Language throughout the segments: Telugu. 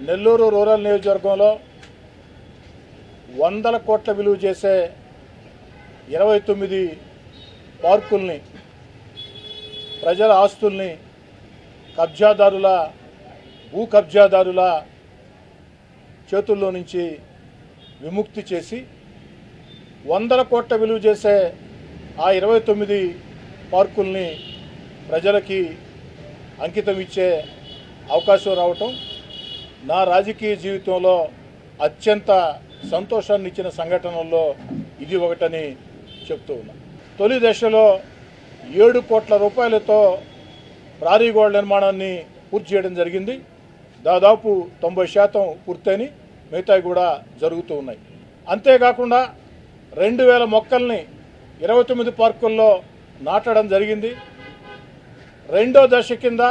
నెల్లూరు రూరల్ నియోజకవర్గంలో వందల కోట్ల విలువ చేసే ఇరవై తొమ్మిది పార్కుల్ని ప్రజల ఆస్తుల్ని కబ్జాదారుల భూ కబ్జాదారుల చేతుల్లో నుంచి విముక్తి చేసి వందల కోట్ల విలువ చేసే ఆ ఇరవై తొమ్మిది పార్కుల్ని ప్రజలకి అంకితం ఇచ్చే అవకాశం రావటం నా రాజకీయ జీవితంలో అత్యంత సంతోషాన్ని ఇచ్చిన సంఘటనల్లో ఇది ఒకటని చెప్తూ ఉన్నా. తొలి దశలో ఏడు కోట్ల రూపాయలతో ప్రారీ గోడ నిర్మాణాన్ని పూర్తి చేయడం జరిగింది. దాదాపు తొంభై శాతం పూర్తయిని మిగతావి కూడా జరుగుతూ ఉన్నాయి. అంతేకాకుండా రెండు వేల మొక్కల్ని ఇరవై తొమ్మిది పార్కుల్లో నాటడం జరిగింది. రెండో దశ కింద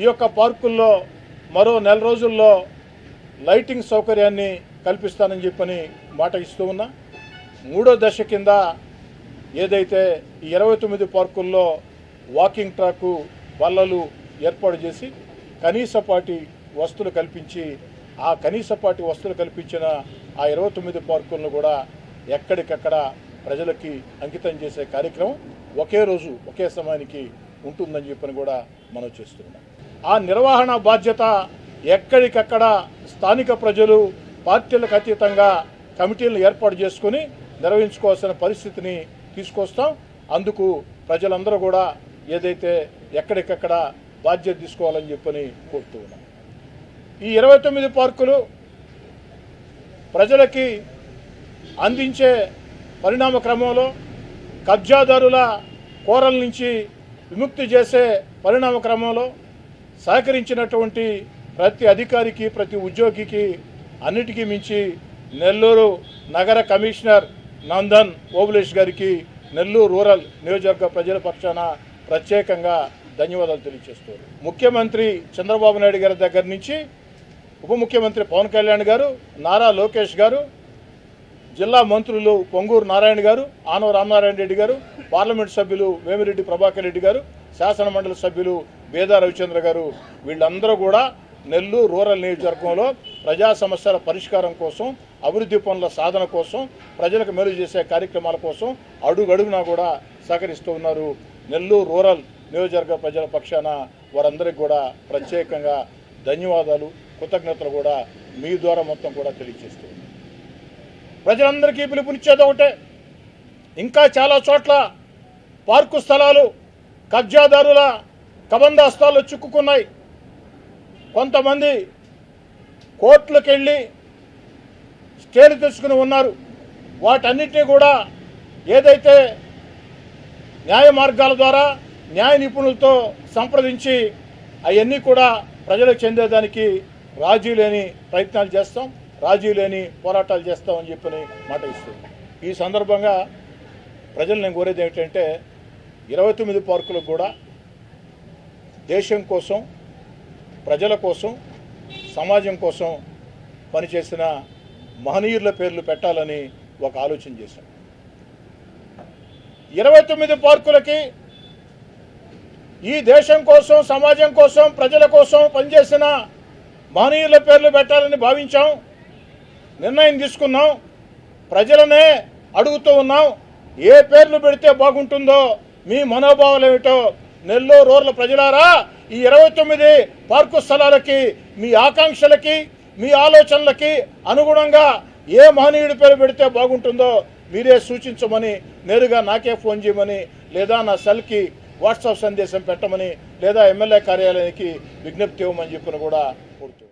ఈ యొక్క పార్కుల్లో మరో నెల రోజుల్లో లైటింగ్ సౌకర్యాన్ని కల్పిస్తానని చెప్పని మాట ఇస్తూ ఉన్నా. మూడో దశ కింద ఏదైతే ఈ ఇరవై తొమ్మిది పార్కుల్లో వాకింగ్ ట్రాకు బల్లలు ఏర్పాటు చేసి కనీసపాటి వస్తువులు కల్పించి ఆ కనీసపాటి వస్తువులు కల్పించిన ఆ ఇరవై తొమ్మిది పార్కులను కూడా ఎక్కడికక్కడ ప్రజలకి అంకితం చేసే కార్యక్రమం ఒకే రోజు ఒకే సమయానికి ఉంటుందని చెప్పని కూడా మనం చేస్తున్నాం. ఆ నిర్వహణ బాధ్యత ఎక్కడికక్కడ స్థానిక ప్రజలు పార్టీలకు అతీతంగా కమిటీలను ఏర్పాటు చేసుకుని నిర్వహించుకోవాల్సిన పరిస్థితిని తీసుకొస్తాం. అందుకు ప్రజలందరూ కూడా ఏదైతే ఎక్కడికక్కడ బాధ్యత తీసుకోవాలని చెప్పని కోరుతూ ఉన్నాం. ఈ ఇరవై తొమ్మిది పార్కులు ప్రజలకి అందించే పరిణామ క్రమంలో కబ్జాదారుల కోరల నుంచి విముక్తి చేసే పరిణామ క్రమంలో సహకరించినటువంటి ప్రతి అధికారికి ప్రతి ఉద్యోగికి అన్నిటికీ మించి నెల్లూరు నగర కమిషనర్ నందన్ ఓబులేష్ గారికి నెల్లూరు రూరల్ నియోజకవర్గ ప్రజల పక్షాన ప్రత్యేకంగా ధన్యవాదాలు తెలియజేస్తారు ముఖ్యమంత్రి చంద్రబాబు నాయుడు గారి దగ్గర నుంచి ఉప ముఖ్యమంత్రి పవన్ కళ్యాణ్ గారు నారా లోకేష్ గారు జిల్లా మంత్రులు పొంగూరు నారాయణ గారు ఆనవ రామనారాయణ రెడ్డి గారు పార్లమెంట్ సభ్యులు వేమిరెడ్డి ప్రభాకర్ రెడ్డి గారు శాసన మండలి సభ్యులు బేదా రవిచంద్ర గారు. వీళ్ళందరూ కూడా నెల్లూరు రూరల్ నియోజకవర్గంలో ప్రజా సమస్యల పరిష్కారం కోసం అభివృద్ధి పనుల సాధన కోసం ప్రజలకు మేలు చేసే కార్యక్రమాల కోసం అడుగడుగునా కూడా సహకరిస్తూ ఉన్నారు. నెల్లూరు రూరల్ నియోజకవర్గ ప్రజల పక్షాన వారందరికీ కూడా ప్రత్యేకంగా ధన్యవాదాలు కృతజ్ఞతలు కూడా మీ ద్వారా మొత్తం కూడా తెలియజేస్తూ ప్రజలందరికీ పిలుపునిచ్చేది ఒకటే. ఇంకా చాలా చోట్ల పార్కు స్థలాలు కబ్జాదారుల కబందాస్తాలు చిక్కుకున్నాయి. కొంతమంది కోర్టులకు వెళ్ళి స్టేలు తెచ్చుకుని ఉన్నారు. వాటన్నిటినీ కూడా ఏదైతే న్యాయ మార్గాల ద్వారా న్యాయ నిపుణులతో సంప్రదించి అవన్నీ కూడా ప్రజలకు చెందేదానికి రాజీ లేని ప్రయత్నాలు చేస్తాం. రాజీ లేని పోరాటాలు చేస్తామని చెప్పని మాట ఇస్తుంది. ఈ సందర్భంగా ప్రజలు నేను కోరేది ఏమిటంటే ఇరవై తొమ్మిది పార్కులకు కూడా దేశం కోసం ప్రజల కోసం సమాజం కోసం పనిచేసిన మహనీయుల పేర్లు పెట్టాలని ఒక ఆలోచన చేశాం. ఇరవై తొమ్మిది పార్కులకి ఈ దేశం కోసం సమాజం కోసం ప్రజల కోసం పనిచేసిన మహనీయుల పేర్లు పెట్టాలని భావించాం. నిర్ణయం తీసుకున్నాం. ప్రజలనే అడుగుతూ ఉన్నాం. ఏ పేర్లు పెడితే బాగుంటుందో మీ మనోభావాలు ఏమిటో. నెల్లూరు రూరల్ ప్రజలారా ఈ ఇరవై తొమ్మిది పార్కు స్థలాలకి మీ ఆకాంక్షలకి మీ ఆలోచనలకి అనుగుణంగా ఏ మహనీయుడి పేరు పెడితే బాగుంటుందో మీరే సూచించమని నేరుగా నాకే ఫోన్ చేయమని లేదా నా సెల్కి వాట్సాప్ సందేశం పెట్టమని లేదా ఎమ్మెల్యే కార్యాలయానికి విజ్ఞప్తి ఇవ్వమని చెప్పిన కూడా కోరుతూ